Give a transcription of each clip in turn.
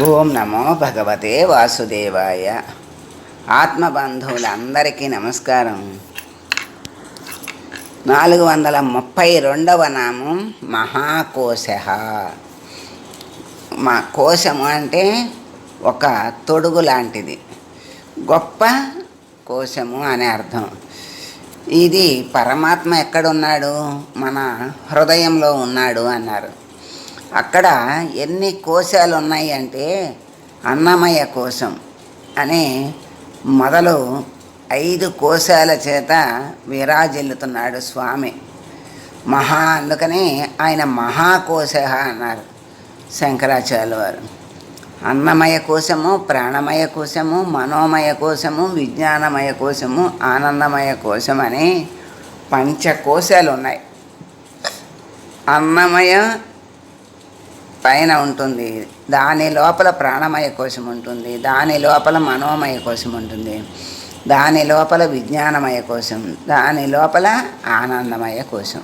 ఓం నమో భగవతే వాసుదేవాయ. ఆత్మబంధువులందరికీ నమస్కారం. నాలుగు వందల ముప్పై రెండవ నామం మహాకోశ. మా కోశము అంటే ఒక తొడుగు లాంటిది. గొప్ప కోశము అనే అర్థం. ఇది పరమాత్మ ఎక్కడున్నాడు? మన హృదయంలో ఉన్నాడు అన్నారు. అక్కడ ఎన్ని కోశాలు ఉన్నాయి అంటే అన్నమయ కోశం అనే మొదలు ఐదు కోశాల చేత విరాజిల్లుతున్నాడు స్వామి. మహా అందుకని ఆయన మహాకోశ అన్నారు శంకరాచార్యుల వారు అన్నమయ కోశము ప్రాణమయ కోశము మనోమయ కోశము విజ్ఞానమయ కోశము ఆనందమయ కోశం అని పంచకోశాలు ఉన్నాయి అన్నమయ పైన ఉంటుంది. దాని లోపల ప్రాణమయ కోశం ఉంటుంది. దాని లోపల మనోమయ కోశం ఉంటుంది. దాని లోపల విజ్ఞానమయ కోశం దాని లోపల ఆనందమయ కోశం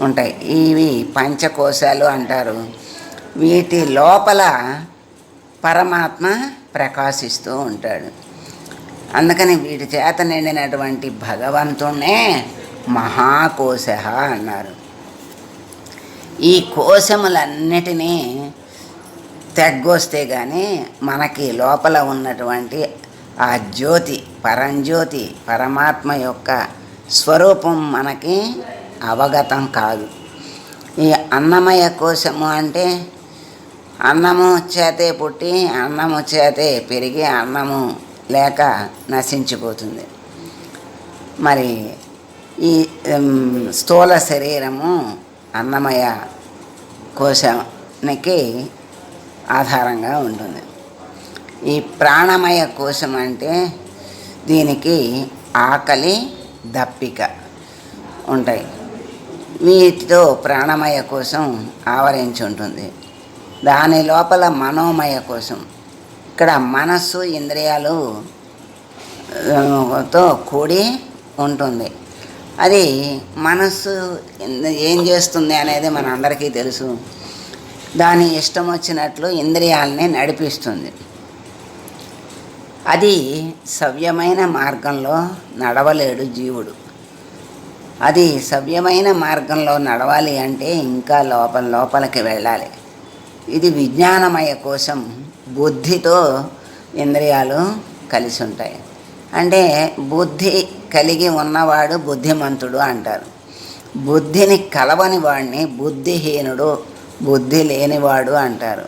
ఉంటాయి. ఇవి పంచకోశాలు అంటారు. వీటి లోపల పరమాత్మ ప్రకాశిస్తూ ఉంటాడు. అందుకని వీటి చేత నిండినటువంటి భగవంతుణ్ణే మహాకోశ అన్నారు. ఈ కోశములన్నిటినీ తెగ్గొస్తే కానీ మనకి లోపల ఉన్నటువంటి ఆ జ్యోతి పరంజ్యోతి పరమాత్మ యొక్క స్వరూపం మనకి అవగతం కాదు. ఈ అన్నమయ కోశము అంటే అన్నము చేతే పుట్టి అన్నము చేతే పెరిగి అన్నము లేక నశించిపోతుంది. మరి ఈ స్థూల శరీరము అన్నమయ కోశానికి ఆధారంగా ఉంటుంది. ఈ ప్రాణమయ కోశం అంటే దీనికి ఆకలి దప్పిక ఉంటాయి. వీటితో ప్రాణమయ కోసం ఆవరించి ఉంటుంది. దాని లోపల మనోమయ కోసం ఇక్కడ మనస్సు ఇంద్రియాలు తో కూడి ఉంటుంది. అది మనస్సు ఏం చేస్తుంది అనేది మన అందరికీ తెలుసు. దాని ఇష్టం వచ్చినట్లు ఇంద్రియాలని నడిపిస్తుంది. అది సవ్యమైన మార్గంలో నడవలేడు జీవుడు. అది సవ్యమైన మార్గంలో నడవాలి అంటే ఇంకా లోపల లోపలికి వెళ్ళాలి. ఇది విజ్ఞానమయ కోసం బుద్ధితో ఇంద్రియాలు కలిసి ఉంటాయి. అంటే బుద్ధి కలిగి ఉన్నవాడు బుద్ధిమంతుడు అంటారు. బుద్ధిని కలవని వాడిని బుద్ధిహీనుడు బుద్ధి లేనివాడు అంటారు.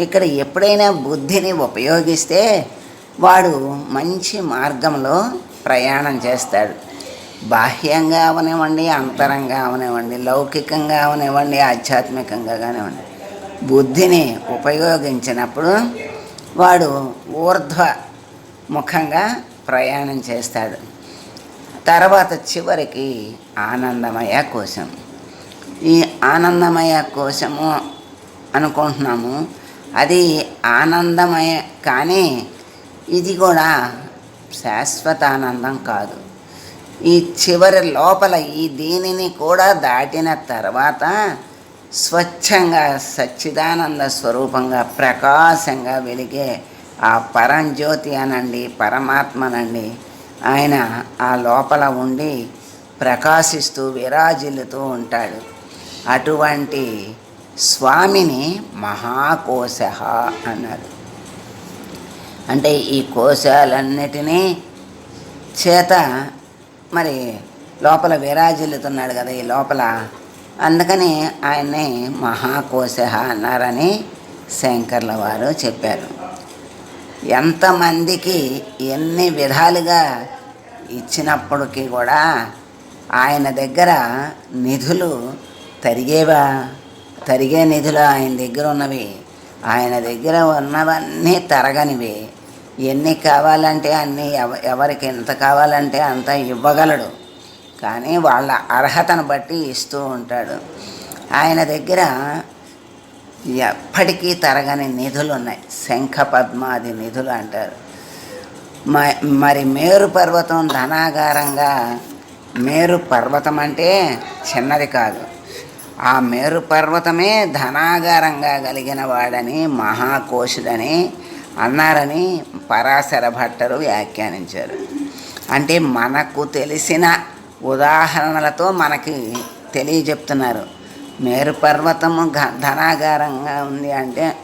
ఇక్కడ ఎప్పుడైనా బుద్ధిని ఉపయోగిస్తే వాడు మంచి మార్గంలో ప్రయాణం చేస్తాడు. బాహ్యంగా అవనివ్వండి అంతరంగా అవనివ్వండి లౌకికంగా అవనివ్వండి ఆధ్యాత్మికంగా కానివ్వండి. బుద్ధిని ఉపయోగించినప్పుడు వాడు ఊర్ధ్వ ముఖంగా ప్రయాణం చేస్తాడు. తర్వాత చివరికి ఆనందమయ కోశం. ఈ ఆనందమయ కోశము అనుకుంటున్నాము. అది ఆనందమయ కానీ ఇది కూడా శాశ్వత ఆనందం కాదు. ఈ చివరి లోపల ఈ దీనిని కూడా దాటిన తర్వాత స్వచ్ఛంగా సచ్చిదానంద స్వరూపంగా ప్రకాశంగా వెలిగే ఆ పరంజ్యోతి అనండి పరమాత్మనండి ఆయన ఆ లోపల ఉండి ప్రకాశిస్తూ విరాజిల్లుతూ ఉంటాడు. అటువంటి స్వామిని మహాకోశ అన్నారు. అంటే ఈ కోశాలన్నిటినీ చేత మరి లోపల విరాజిల్లుతున్నాడు కదా ఈ లోపల. అందుకని ఆయన్ని మహాకోశ అన్నారని శంకర్ల వారు చెప్పారు. ఎంతమందికి ఎన్ని విధాలుగా ఇచ్చినప్పటికీ కూడా ఆయన దగ్గర నిధులు తరిగేవా? తరిగే నిధులు ఆయన దగ్గర ఉన్నవి. ఆయన దగ్గర ఉన్నవన్నీ తరగనివి. ఎన్ని కావాలంటే అన్నీ ఎవ ఎవరికి ఎంత కావాలంటే అంత ఇవ్వగలడు. కానీ వాళ్ళ అర్హతను బట్టి ఇస్తూ ఉంటాడు. ఆయన దగ్గర ఎప్పటికీ తరగని నిధులు ఉన్నాయి శంఖ పద్మాది నిధులు అంటారు. మ- మరి మేరు పర్వతం ధనాగారంగా మేరు పర్వతం అంటే చిన్నది కాదు. ఆ మేరు పర్వతమే ధనాగారంగా కలిగిన వాడని మహాకోశుడని అన్నారని పరాశర భట్టరు వ్యాఖ్యానించారు. అంటే మనకు తెలిసిన ఉదాహరణలతో మనకి తెలియజెప్తున్నారు. మేరు పర్వతము ధనాగారంగా ఉంది అంటే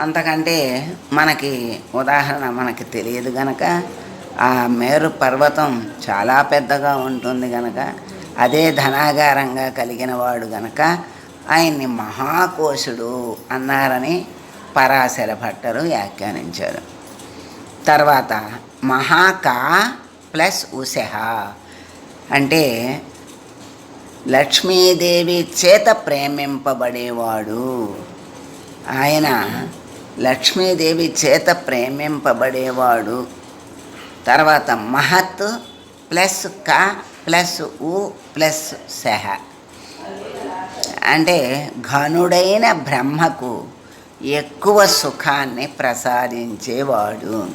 అంతకంటే మనకి ఉదాహరణ మనకి తెలియదు గనక ఆ మేరు పర్వతం చాలా పెద్దగా ఉంటుంది గనక అదే ధనాగారంగా కలిగిన వాడు గనక ఆయన్ని మహాకోశుడు అన్నారని పరాశర భట్టరు వ్యాఖ్యానించారు. తర్వాత మహాకా ప్లస్ ఉసెహ అంటే లక్ష్మీదేవి చేత ప్రేమింపబడేవాడు. ఆయన లక్ష్మీదేవి చేత ప్రేమింపబడేవాడు. తర్వాత మహత్ ప్లస్ క ప్లస్ ఉ ప్లస్ సహ అంటే ఘనుడైన బ్రహ్మకు ఎక్కువ సుఖాన్ని ప్రసాదించేవాడు.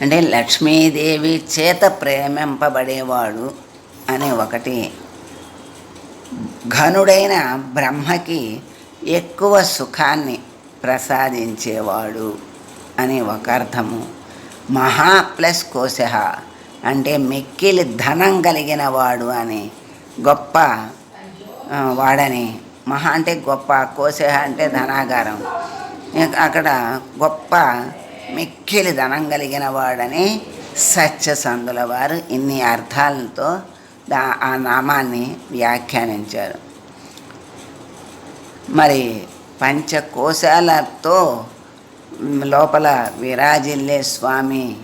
అంటే లక్ష్మీదేవి చేత ప్రేమింపబడేవాడు. అని ఒకటి. ఘనుడైన బ్రహ్మకి ఎక్కువ సుఖాన్ని ప్రసాదించేవాడు అని ఒక అర్థము. మహా ప్లస్ కోశ అంటే మిక్కిలి ధనం కలిగిన వాడు అని గొప్ప వాడని. మహా అంటే గొప్ప కోశ అంటే ధనాగారం. అక్కడ గొప్ప మిక్కిలి ధనం కలిగిన వాడని సత్యసంధుల వారు ఇన్ని అర్థాలతో దా ఆ నామాన్ని వ్యాఖ్యానించారు. మరి పంచకోశాలతో లోపల విరాజిల్లే స్వామి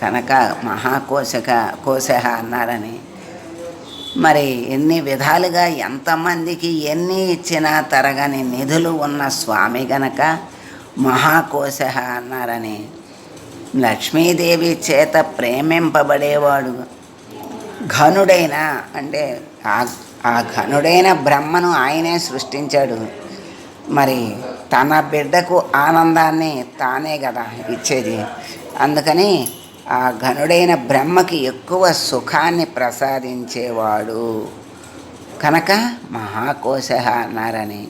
కనుక మహాకోశక కోశ అన్నారని. మరి ఎన్ని విధాలుగా ఎంతమందికి ఎన్ని ఇచ్చినా తరగని నిధులు ఉన్న స్వామి గనక మహాకోశ అన్నారని. లక్ష్మీదేవి చేత ప్రేమింపబడేవాడు ఘనుడైన అంటే ఆ ఆ ఘనుడైన బ్రహ్మను ఆయనే సృష్టించాడు. మరి తన బిడ్డకు ఆనందాన్ని తానే కదా ఇచ్చేది. అందుకని ఆ ఘనుడైన బ్రహ్మకి ఎక్కువ సుఖాన్ని ప్రసాదించేవాడు. కనుక మహాకోశ అన్నారని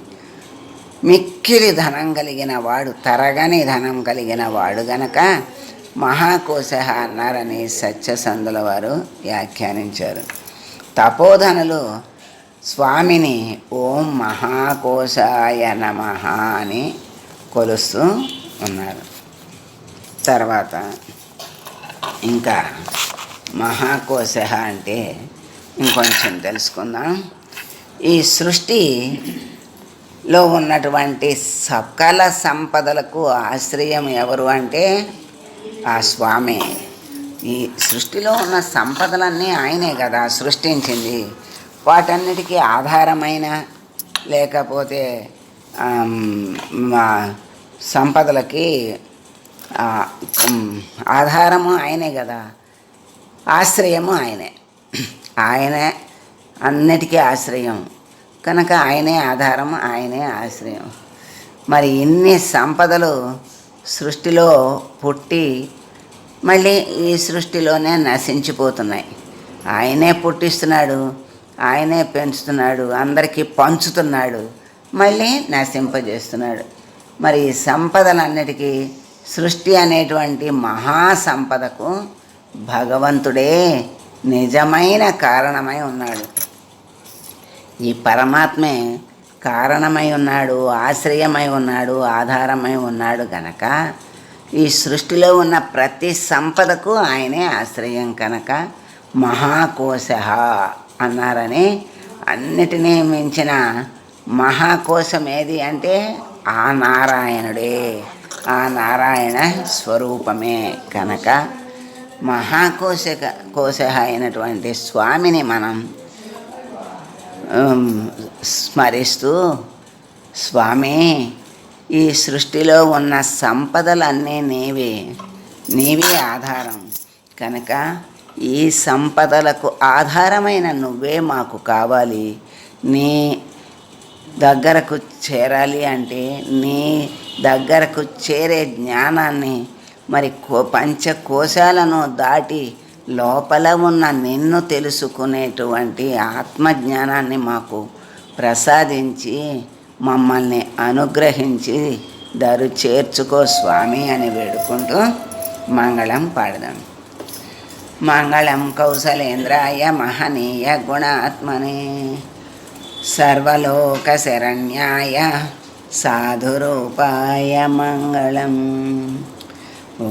మిక్కిలి ధనం కలిగిన వాడు తరగని ధనం కలిగిన వాడు గనక మహాకోశ అన్నారని సత్యసంధుల వారు వ్యాఖ్యానించారు. తపోధనులు స్వామిని ఓం మహాకోశాయ నమ అని కొలుస్తూ ఉన్నారు. తర్వాత ఇంకా మహాకోశ అంటే ఇంకొంచెం తెలుసుకుందాం. ఈ సృష్టిలో ఉన్నటువంటి సకల సంపదలకు ఆశ్రయం ఎవరు అంటే ఆ స్వామి ఈ సృష్టిలో ఉన్న సంపదలన్నీ ఆయనే కదా సృష్టించింది. వాటన్నిటికీ ఆధారమైన లేకపోతే మా సంపదలకి ఆధారము ఆయనే కదా. ఆశ్రయము ఆయనే. ఆయనే అన్నిటికీ ఆశ్రయం. కనుక ఆయనే ఆధారం ఆయనే ఆశ్రయం. మరి ఇన్ని సంపదలు సృష్టిలో పుట్టి మళ్ళీ ఈ సృష్టిలోనే నశించిపోతున్నాయి. ఆయనే పుట్టిస్తున్నాడు ఆయనే పెంచుతున్నాడు అందరికీ పంచుతున్నాడు మళ్ళీ నశింపజేస్తున్నాడు. మరి ఈ సంపదలన్నిటికీ సృష్టి అనేటువంటి మహా సంపదకు భగవంతుడే నిజమైన కారణమై ఉన్నాడు. ఈ పరమాత్మే కారణమై ఉన్నాడు ఆశ్రయమై ఉన్నాడు ఆధారమై ఉన్నాడు గనక ఈ సృష్టిలో ఉన్న ప్రతి సంపదకు ఆయనే ఆశ్రయం కనుక మహాకోశ అన్నారని అన్నిటినీ మించిన మహాకోశం ఏది అంటే ఆ నారాయణుడే ఆ నారాయణ స్వరూపమే కనుక మహాకోశ కోశ అయినటువంటి స్వామిని మనం స్మరిస్తూ స్వామి ఈ సృష్టిలో ఉన్న సంపదలన్నీ నీవే నీవే ఆధారం. కనుక ఈ సంపదలకు ఆధారమైన నువ్వే మాకు కావాలి. నీ దగ్గరకు చేరాలి అంటే నీ దగ్గరకు చేరే జ్ఞానాన్ని మరి కో పంచకోశాలను దాటి లోపల ఉన్న నిన్ను తెలుసుకునేటువంటి ఆత్మజ్ఞానాన్ని మాకు ప్రసాదించి మమ్మల్ని అనుగ్రహించి దరు చేర్చుకో స్వామి అని వేడుకుంటూ మంగళం పాడదాం. మంగళం కౌసలేంద్రాయ మహనీయ గుణాత్మనే సర్వలోకశరణ్యాయ సాధురూపాయ మంగళం. ఓ